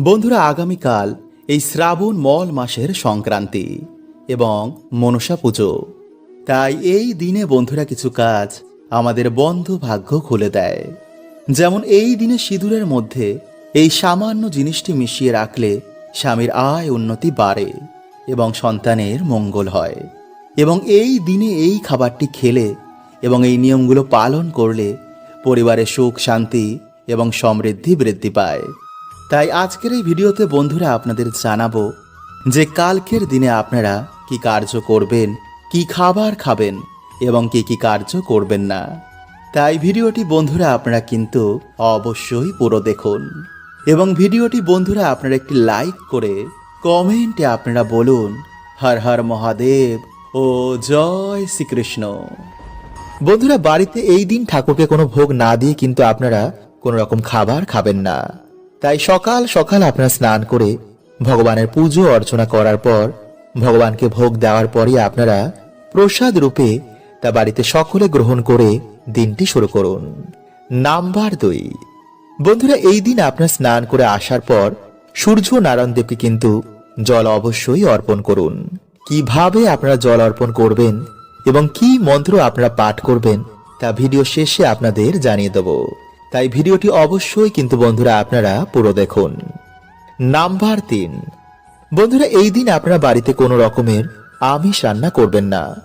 বন্ধুরা, আগামীকাল এই শ্রাবণ মল মাসের সংক্রান্তি এবং মনসা পুজো। তাই এই দিনে বন্ধুরা কিছু কাজ আমাদের বন্ধ ভাগ্য খুলে দেয়। যেমন এই দিনে সিঁদুরের মধ্যে এই সামান্য জিনিসটি মিশিয়ে রাখলে স্বামীর আয় উন্নতি বাড়ে এবং সন্তানের মঙ্গল হয়। এবং এই দিনে এই খাবারটি খেলে এবং এই নিয়মগুলো পালন করলে পরিবারে সুখ, শান্তি এবং সমৃদ্ধি বৃদ্ধি পায়। তাই আজকের এই ভিডিওতে বন্ধুরা আপনাদের জানাব যে কালকের দিনে আপনারা কি কার্য করবেন, কি খাবার খাবেন এবং কি কি কার্য করবেন না। তাই ভিডিওটি বন্ধুরা আপনারা কিন্তু অবশ্যই পুরো দেখুন। এবং ভিডিওটি বন্ধুরা আপনারা একটি লাইক করে কমেন্টে আপনারা বলুন, হর হর মহাদেব ও জয় শ্রীকৃষ্ণ। বন্ধুরা, বাড়িতে এই দিন ঠাকুরকে কোনো ভোগ না দিয়ে কিন্তু আপনারা কোনো রকম খাবার খাবেন না। তাই সকাল সকাল আপনার স্নান করে ভগবানের পুজো অর্চনা করার পর, ভগবানকে ভোগ দেওয়ার পরই আপনারা প্রসাদ রূপে তা বাড়িতে সকলে গ্রহণ করে দিনটি শুরু করুন। নাম্বার দুই। বন্ধুরা, এই দিন আপনার স্নান করে আসার পর সূর্য নারায়ণ দেবকে কিন্তু জল অবশ্যই অর্পণ করুন। কীভাবে আপনারা জল অর্পণ করবেন এবং কি মন্ত্র আপনারা পাঠ করবেন তা ভিডিও শেষে আপনাদের জানিয়ে দেব। তাই ভিডিওটি অবশ্যই কিন্তু বন্ধুরা আপনারা পুরো দেখুন। নাম্বার তিন। বন্ধুরা, এই দিন আপনারা বাড়িতে কোনো রকমের আমিষ রান্না করবেন না।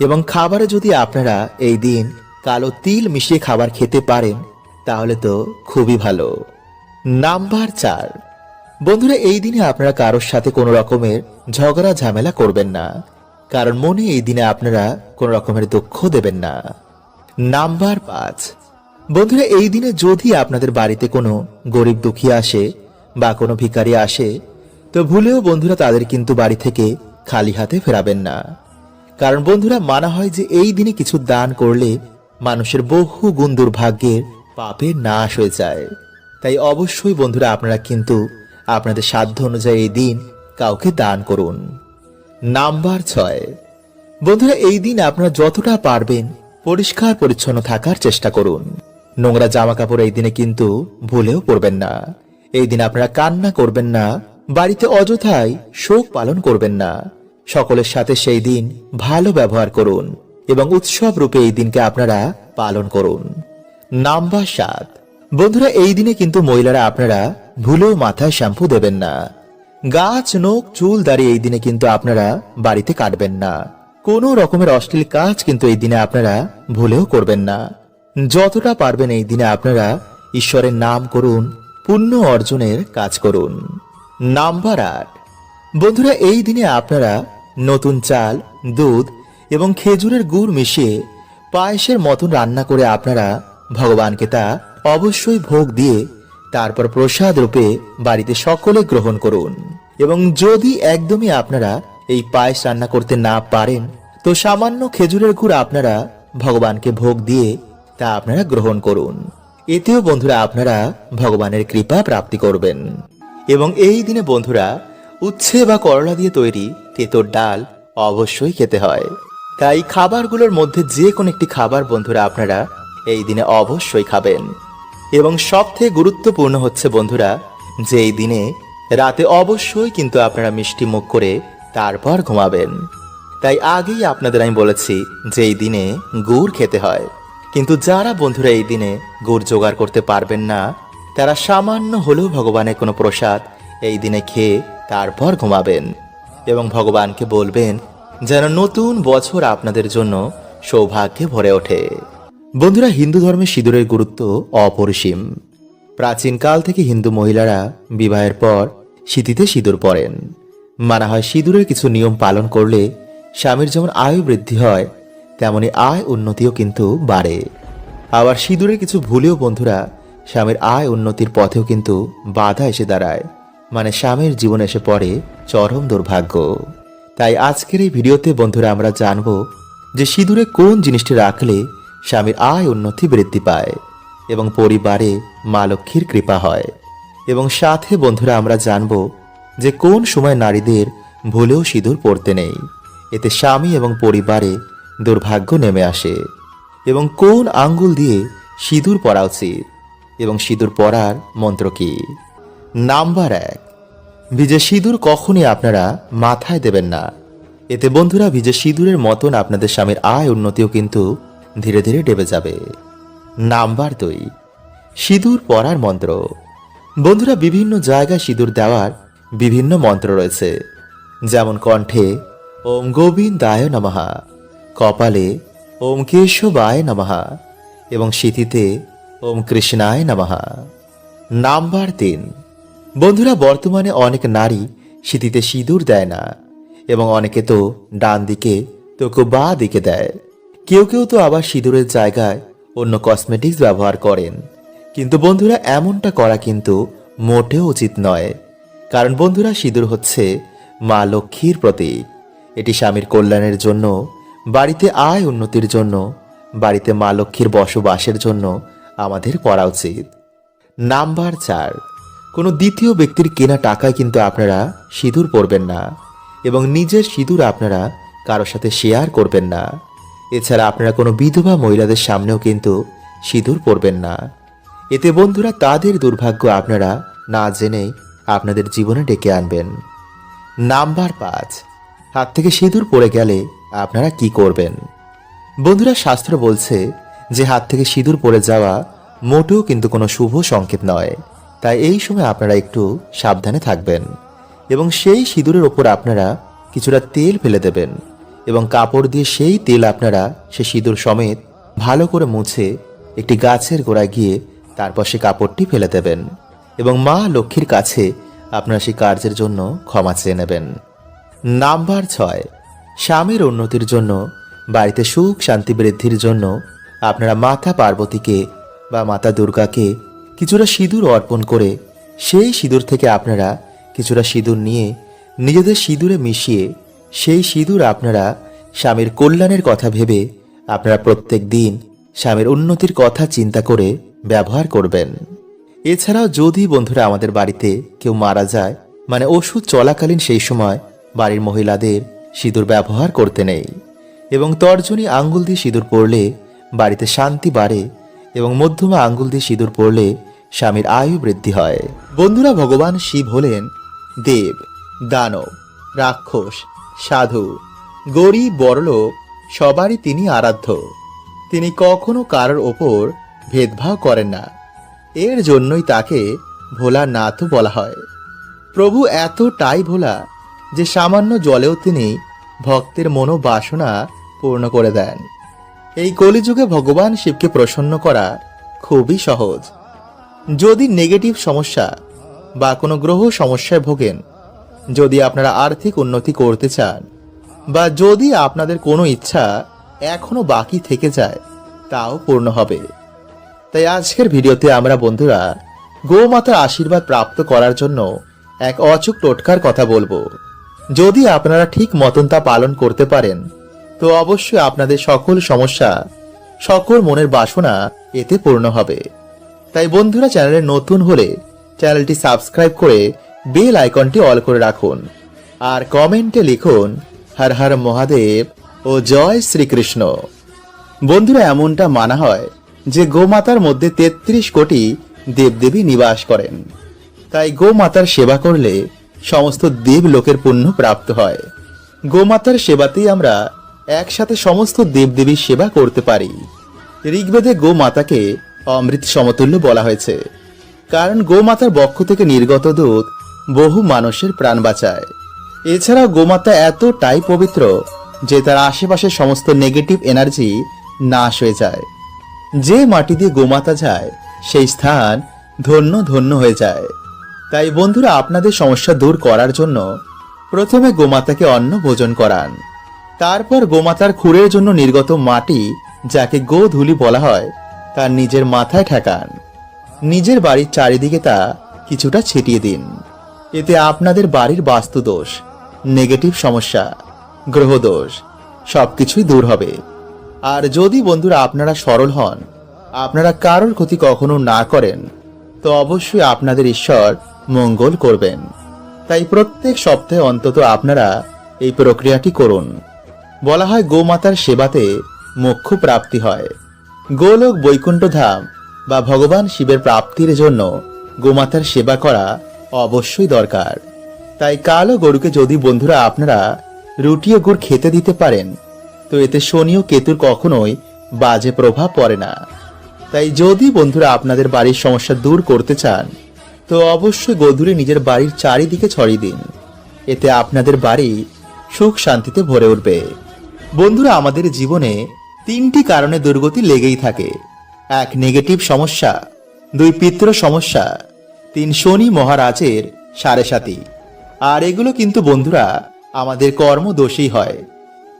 এবং খাবারে যদি আপনারা এই দিন কালো তিল মিশিয়ে খাবার খেতে পারেন, তাহলে তো খুবই ভালো। নাম্বার চার। বন্ধুরা, এই দিনে আপনারা কারোর সাথে কোনো রকমের ঝগড়া, ঝামেলা করবেন না। কারণ মনে এই দিনে আপনারা কোনো রকমের দুঃখ দেবেন না। নাম্বার পাঁচ। বন্ধুরা, এই দিনে যদি আপনাদের বাড়িতে কোনো গরিব দুঃখী আসে বা কোনো ভিখারি আসে, তো ভুলেও বন্ধুরা তাদের কিন্তু বাড়ি থেকে খালি হাতে ফেরাবেন না। কারণ বন্ধুরা, মানা হয় যে এই দিনে কিছু দান করলে মানুষের বহু গুণ দুর্ভাগ্যের পাপের নাশ হয়ে যায়। তাই অবশ্যই বন্ধুরা, আপনারা কিন্তু আপনাদের সাধ্য অনুযায়ী এই দিন কাউকে দান করুন। নাম্বার ছয়। বন্ধুরা, এই দিন আপনারা যতটা পারবেন পরিষ্কার পরিচ্ছন্ন থাকার চেষ্টা করুন। নোংরা জামা কাপড় এই দিনে কিন্তু ভুলেও পরবেন না। এই দিন আপনারা কান্না করবেন না, বাড়িতে অযথায় শোক পালন করবেন না। সকলের সাথে সেই দিন ভালো ব্যবহার করুন এবং উৎসব রূপে এই দিনকে আপনারা পালন করুন। নাম্বার সাত। বন্ধুরা, এই দিনে কিন্তু মহিলারা আপনারা ভুলেও মাথায় শ্যাম্পু দেবেন না। গাছ নোক চুল দাঁড়িয়ে এই দিনে কিন্তু আপনারা বাড়িতে কাটবেন না। কোনো রকমের অশ্লীল কাজ কিন্তু এই দিনে আপনারা ভুলেও করবেন না। যতটা পারবেন এই দিনে আপনারা ঈশ্বরের নাম করুন, পুণ্য অর্জনের কাজ করুন। নাম্বার আট। বন্ধুরা, এই দিনে আপনারা নতুন চাল, দুধ এবং খেজুরের গুড় মিশিয়ে পায়েসের মতন রান্না করে আপনারা ভগবানকে তা অবশ্যই ভোগ দিয়ে তারপর প্রসাদ রূপে বাড়িতে সকলে গ্রহণ করুন। এবং যদি একদমই আপনারা এই পায়েস রান্না করতে না পারেন, তো সামান্য খেজুরের গুড় আপনারা ভগবানকে ভোগ দিয়ে তা আপনারা গ্রহণ করুন। এতেও বন্ধুরা আপনারা ভগবানের কৃপা প্রাপ্তি করবেন। এবং এই দিনে বন্ধুরা, উচ্ছে বা করলা দিয়ে তৈরি তেতোর ডাল অবশ্যই খেতে হয়। তাই খাবারগুলোর মধ্যে যে কোনো একটি খাবার বন্ধুরা আপনারা এই দিনে অবশ্যই খাবেন। এবং সবথেকে গুরুত্বপূর্ণ হচ্ছে বন্ধুরা, যে এই দিনে রাতে অবশ্যই কিন্তু আপনারা মিষ্টি মুখ করে তারপর ঘুমাবেন। তাই আগেই আপনাদের আমি বলেছি যে এই দিনে গুড় খেতে হয়। কিন্তু যারা বন্ধুরা এই দিনে গুড় জোগাড় করতে পারবেন না, তারা সামান্য হলেও ভগবানের কোনো প্রসাদ এই দিনে খেয়ে তারপর ঘুমাবেন এবং ভগবানকে বলবেন যেন নতুন বছর আপনাদের জন্য সৌভাগ্যে ভরে ওঠে। বন্ধুরা, হিন্দু ধর্মে সিঁদুরের গুরুত্ব অপরিসীম। প্রাচীনকাল থেকে হিন্দু মহিলারা বিবাহের পর শীতিতে সিঁদুর পরেন। মানা হয় সিঁদুরের কিছু নিয়ম পালন করলে স্বামীর যেমন আয়ু বৃদ্ধি হয় তেমনি আয় উন্নতিও কিন্তু বাড়ে। আবার সিঁদুরে কিছু ভুলেও বন্ধুরা, স্বামীর আয় উন্নতির পথেও কিন্তু বাধা এসে দাঁড়ায়। মানে স্বামীর জীবন এসে পড়ে চরম দুর্ভাগ্য। তাই আজকের এই ভিডিওতে বন্ধুরা আমরা জানব যে সিঁদুরে কোন জিনিসটি রাখলে স্বামীর আয় উন্নতি বৃদ্ধি পায় এবং পরিবারে মা লক্ষ্মীর কৃপা হয়। এবং সাথে বন্ধুরা আমরা জানব যে কোন সময় নারীদের ভুলেও সিঁদুর পড়তে নেই। এতে স্বামী এবং পরিবারে দুর্ভাগ্য নেমে আসে এবং কোন আঙ্গুল দিয়ে সিঁদুর পরা উচিত? এবং সিঁদুর পরার মন্ত্র কি? নাম্বার এক, ভিজে সিঁদুর কখনই আপনারা মাথায় দেবেন না। এতে বন্ধুরা, ভিজে সিঁদুরের মতন আপনাদের স্বামীর আয় উন্নতিও কিন্তু ধীরে ধীরে ডেবে যাবে। নাম্বার দুই, সিঁদুর পরার মন্ত্র। বন্ধুরা, বিভিন্ন জায়গায় সিঁদুর দেওয়ার বিভিন্ন মন্ত্র রয়েছে। যেমন কণ্ঠে, ওম গোবিন্দায় নমহা কপালে ওম কেশবায় নমহা এবং শীতিতে ওম কৃষ্ণায় নমহা নাম্বার তিন বন্ধুরা, বর্তমানে অনেক নারী শীতিতে সিঁদুর দেয় না এবং অনেকে তো ডান দিকে, তো কেউ বা দিকে দেয়। কেউ কেউ তো আবার সিঁদুরের জায়গায় অন্য কসমেটিক্স ব্যবহার করেন। কিন্তু বন্ধুরা, এমনটা করা কিন্তু মোটেও উচিত নয়। কারণ বন্ধুরা, সিঁদুর হচ্ছে মা লক্ষ্মীর প্রতীক। এটি স্বামীর কল্যাণের জন্য বাড়িতে আয় উন্নতির জন্য, বাড়িতে মা লক্ষ্মীর বসবাসের জন্য আমাদের করা উচিত। নাম্বার চার, কোনো দ্বিতীয় ব্যক্তির কেনা টাকায় কিন্তু আপনারা সিঁদুর পরবেন না এবং নিজের সিঁদুর আপনারা কারোর সাথে শেয়ার করবেন না। এছাড়া আপনারা কোনো বিধবা মহিলাদের সামনেও কিন্তু সিঁদুর পরবেন না। এতে বন্ধুরা তাদের দুর্ভাগ্য আপনারা না জেনেই আপনাদের জীবনে ডেকে আনবেন। নাম্বার পাঁচ, হাত থেকে সিঁদুর পড়ে গেলে আপনারা কি করবেন? বন্ধুরা, শাস্ত্র বলছে যে হাত থেকে সিঁদুর পড়ে যাওয়া মোটেও কিন্তু কোনো শুভ সংকেত নয়। তাই এই সময় আপনারা একটু সাবধানে থাকবেন এবং সেই সিঁদুরের ওপর আপনারা কিছুটা তেল ফেলে দেবেন এবং কাপড় দিয়ে সেই তেল আপনারা সে সিঁদুর সমেত ভালো করে মুছে একটি গাছের গোড়ায় গিয়ে তারপর সে কাপড়টি ফেলে দেবেন এবং মা লক্ষ্মীর কাছে আপনারা সেই কার্যের জন্য ক্ষমা চেয়ে নেবেন। নাম্বার ছয় স্বামীর উন্নতির জন্য, বাড়িতে সুখ শান্তি বৃদ্ধির জন্য আপনারা মাতা পার্বতীকে বা মাতা দুর্গাকে কিছুটা সিঁদুর অর্পণ করে, সেই সিঁদুর থেকে আপনারা কিছুটা সিঁদুর নিয়ে নিজেদের সিঁদুরে মিশিয়ে, সেই সিঁদুর আপনারা স্বামীর কল্যাণের কথা ভেবে আপনারা প্রত্যেক দিন স্বামীর উন্নতির কথা চিন্তা করে ব্যবহার করবেন। এছাড়াও যদি বন্ধুরা আমাদের বাড়িতে কেউ মারা যায় মানে ওষুধ চলাকালীন সেই সময় বাড়ির মহিলাদের সিঁদুর ব্যবহার করতে নেই এবং তর্জনী আঙ্গুল দিয়ে সিঁদুর পরলে বাড়িতে শান্তি বাড়ে এবং মধ্যমা আঙ্গুল দিয়ে সিঁদুর পরলে স্বামীর আয়ু বৃদ্ধি হয়। বন্ধুরা, ভগবান শিব হলেন দেব, দানব, রাক্ষস, সাধু, গরিব, বড়লোক, সবারই তিনি আরাধ্য। তিনি কখনো কারোর ওপর ভেদভাব করেন না। এর জন্যই তাকে ভোলানাথও বলা হয়। প্রভু এতটাই ভোলা যে সামান্য জলেও তিনি ভক্তের মনোবাসনা পূর্ণ করে দেন। এই কলিযুগে ভগবান শিবকে প্রসন্ন করা খুবই সহজ। যদি নেগেটিভ সমস্যা বা কোনো গ্রহ সমস্যায় ভোগেন, যদি আপনারা আর্থিক উন্নতি করতে চান, বা যদি আপনাদের কোনো ইচ্ছা এখনও বাকি থেকে যায়, তাও পূর্ণ হবে। তাই আজকের ভিডিওতে আমরা বন্ধুরা গোমাতার আশীর্বাদ প্রাপ্ত করার জন্য এক অচুক টোটকার কথা বলব। যদি আপনারা ঠিক মতন তা পালন করতে পারেন, তো অবশ্যই আপনাদের সকল সমস্যা, সকল মনের বাসনা এতে পূর্ণ হবে। তাই বন্ধুরা, চ্যানেলে নতুন হলে চ্যানেলটি সাবস্ক্রাইব করে বেল আইকনটি অল করে রাখুন। আর কমেন্টে লিখুন, হর হর মহাদেব ও জয় শ্রীকৃষ্ণ। বন্ধুরা, এমনটা মানা হয় যে গোমাতার মধ্যে তেত্রিশ কোটি দেবদেবী নিবাস করেন। তাই গোমাতার সেবা করলে সমস্ত দেব লোকের পুণ্য প্রাপ্ত হয়। গোমাতার সেবাতেই আমরা একসাথে সমস্ত দেবদেবীর সেবা করতে পারি। ঋগ্বেদে গোমাতাকে অমৃত সমতুল্য বলা হয়েছে, কারণ গোমাতার বক্ষ থেকে নির্গত দুধ বহু মানুষের প্রাণ বাঁচায়। এছাড়াও গোমাতা এতটাই পবিত্র যে তার আশেপাশের সমস্ত নেগেটিভ এনার্জি নাশ হয়ে যায়। যে মাটি দিয়ে গোমাতা যায়, সেই স্থান ধন্য ধন্য হয়ে যায়। তাই বন্ধুরা আপনাদের সমস্যা দূর করার জন্য প্রথমে গোমাতাকে অন্ন ভোজন করান। তারপর গোমাতার খুরের জন্য নির্গত মাটি, যাকে গোধূলি বলা হয় তার নিজের মাথায় ঠেকান। নিজের বাড়ির চারিদিকে তা কিছুটা ছিটিয়ে দিন। এতে আপনাদের বাড়ির বাস্তুদোষ নেগেটিভ সমস্যা, গ্রহদোষ, সবকিছুই দূর হবে। আর যদি বন্ধুরা আপনারা সরল হন, আপনারা কারোর ক্ষতি কখনো না করেন তো অবশ্যই আপনাদের ঈশ্বর মঙ্গল করবেন। তাই প্রত্যেক সপ্তাহে অন্তত আপনারা এই প্রক্রিয়াটি করুন। বলা হয় গোমাতার সেবাতে মোক্ষ প্রাপ্তি হয়। গোলোক বৈকুণ্ঠ ধাম বা ভগবান শিবের প্রাপ্তির জন্য গোমাতার সেবা করা অবশ্যই দরকার। তাই কালো গরুকে যদি বন্ধুরা আপনারা রুটি ও গুড় খেতে দিতে পারেন, তো এতে শনি ও কেতুর কখনোই বাজে প্রভাব পড়ে না। তাই যদি বন্ধুরা আপনাদের বাড়ির সমস্যা দূর করতে চান, তো অবশ্যই গধুরে নিজের বাড়ির চারিদিকে ছড়িয়ে দিন। এতে আপনাদের বাড়ি সুখ শান্তিতে ভরে উঠবে। বন্ধুরা, আমাদের জীবনে তিনটি কারণে দুর্গতি লেগেই থাকে। এক নেগেটিভ সমস্যা। দুই, পিত্র সমস্যা। তিন, শনি মহারাজের সাড়ে সাতি। আর এগুলো কিন্তু বন্ধুরা আমাদের কর্মদোষী হয়।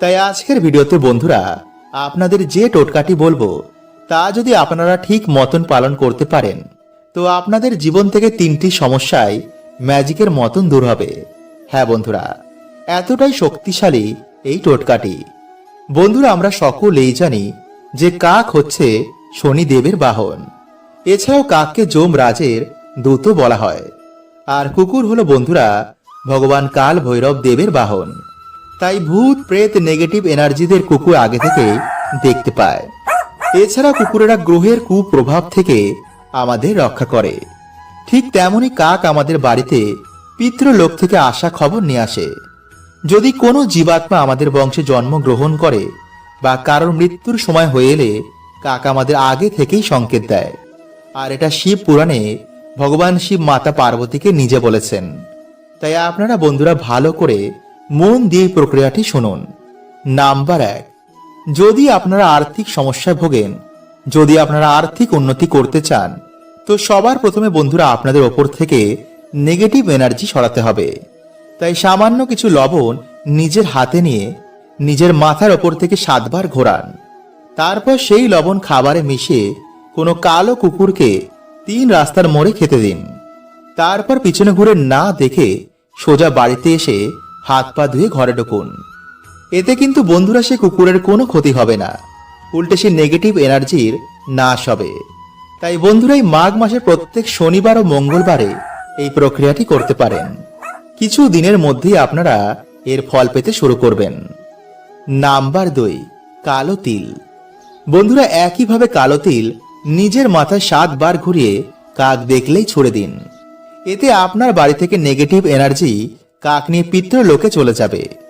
তাই আজকের ভিডিওতে বন্ধুরা, আপনাদের যে টোটকাটি বলব তা যদি আপনারা ঠিক মতন পালন করতে পারেন, তো আপনাদের জীবন থেকে তিনটি সমস্যায় ম্যাজিকের মতন দূর হবে। হ্যাঁ বন্ধুরা, এতটাই শক্তিশালী এই টোটকাটি। বন্ধুরা, আমরা সকলেই জানি যে কাক হচ্ছে শনিদেবের বাহন। এছাড়াও কাককে যম রাজের দূত বলা হয়। আর কুকুর হলো বন্ধুরা, ভগবান কাল ভৈরব দেবের বাহন। তাই ভূত, প্রেত, নেগেটিভ এনার্জিদের কুকুর আগে থেকে দেখতে পায়। এছাড়া কুকুরেরা গ্রহের কুপ্রভাব থেকে আমাদের রক্ষা করে। ঠিক তেমনই কাক আমাদের বাড়িতে পিতৃলোক থেকে আসা খবর নিয়ে আসে। যদি কোনো জীবাত্মা আমাদের বংশে জন্মগ্রহণ করে বা কারোর মৃত্যুর সময় হয়ে এলে কাক আমাদের আগে থেকেই সংকেত দেয়। আর এটা শিব পুরাণে ভগবান শিব মাতা পার্বতীকে নিজে বলেছেন। তাই আপনারা বন্ধুরা ভালো করে মন দিয়ে প্রক্রিয়াটি শুনুন। নাম্বার এক। যদি আপনারা আর্থিক সমস্যায় ভোগেন, যদি আপনারা আর্থিক উন্নতি করতে চান, তো সবার প্রথমে বন্ধুরা আপনাদের ওপর থেকে নেগেটিভ এনার্জি সরাতে হবে। তাই সামান্য কিছু লবণ নিজের হাতে নিয়ে নিজের মাথার ওপর থেকে সাতবার ঘোরান। তারপর সেই লবণ খাবারে মিশিয়ে কোনো কালো কুকুরকে তিন রাস্তার মোড়ে খেতে দিন। তারপর পিছনে ঘুরে না দেখে সোজা বাড়িতে এসে হাত পা ধুয়ে ঘরে ঢুকুন। এতে কিন্তু বন্ধুরা সে কুকুরের কোনো ক্ষতি হবে না। উল্টে সে নেগেটিভ এনার্জির নাশ হবে। তাই বন্ধুরাই মাঘ মাসের প্রত্যেক শনিবার ও মঙ্গলবারে এই প্রক্রিয়াটি করতে পারেন। কিছু দিনের মধ্যেই আপনারা এর ফল পেতে শুরু করবেন। নাম্বার দুই, কালো তিল। বন্ধুরা একইভাবে কালো তিল নিজের মাথায় সাতবার ঘুরিয়ে কাক দেখলেই ছুড়ে দিন। এতে আপনার বাড়ি থেকে নেগেটিভ এনার্জি কাক নিয়ে পিত্র পিতৃলোকে চলে যাবে।